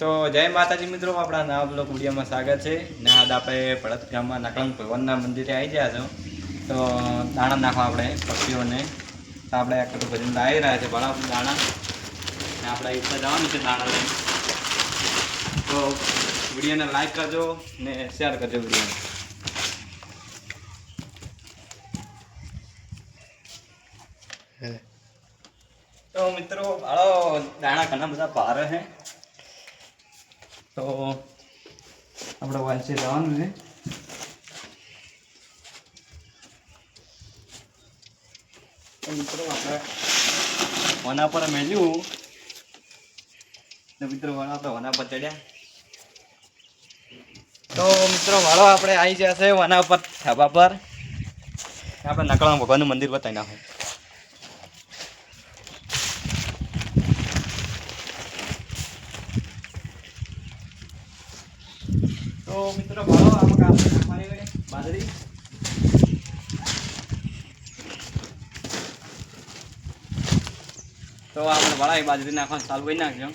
તો જય માતાજી મિત્રો આપણા નવા બ્લોક વિડીયોમાં સ્વાગત છે. ને આજ આપણે ભળત ગામમાં નકળંગ ભગવાનના મંદિરે આવી ગયા છો. તો દાણા નાખવા આપણે પક્ષીઓને. તો આપણે આ કટુ ભજન લાવી રહ્યા છે ભલા દાણા. ને આપણે ઈચ્છા જવાનું છે દાણા લઈને. તો વિડીયોને લાઈક કરજો ને શેર કરજો વિડીયોને. તો મિત્રો ભાળો દાણા ઘણા બધા ભારે છે. તો આપણે વાંચી જવાનું છે મિત્રો આપણે વના પર મેલ્યું. ને મિત્રો વના આપણે વના પર ચડ્યા. તો મિત્રો વાળો આપણે આવી જશે વના પર, ધાબા પર. આપણે નકળા ભગવાનનું મંદિર બતાવી નાખો. તો મિત્રો ભાળો આમાં કામ નાખવાની બાજરી તો આપણે એ બાજરી નાખવાનું ચાલુ કરી નાખજો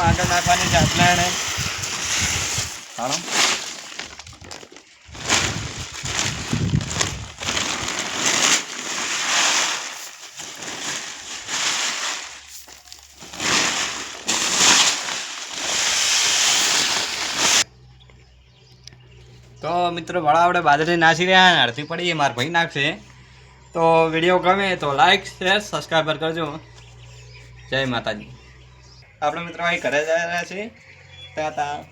આગળ નાખવાની છે એને તો મિત્રો ભાડા આપણે બાજરી નાસી રહ્યા અને અડધી પડી મારા ભાઈ નાખશે. તો વીડિયો ગમે તો લાઈક શેર સબસ્ક્રાઈબર કરજો. જય માતાજી. આપણે મિત્રો અહીં ઘરે જઈ રહ્યા છીએ ત્યાં ત્યાં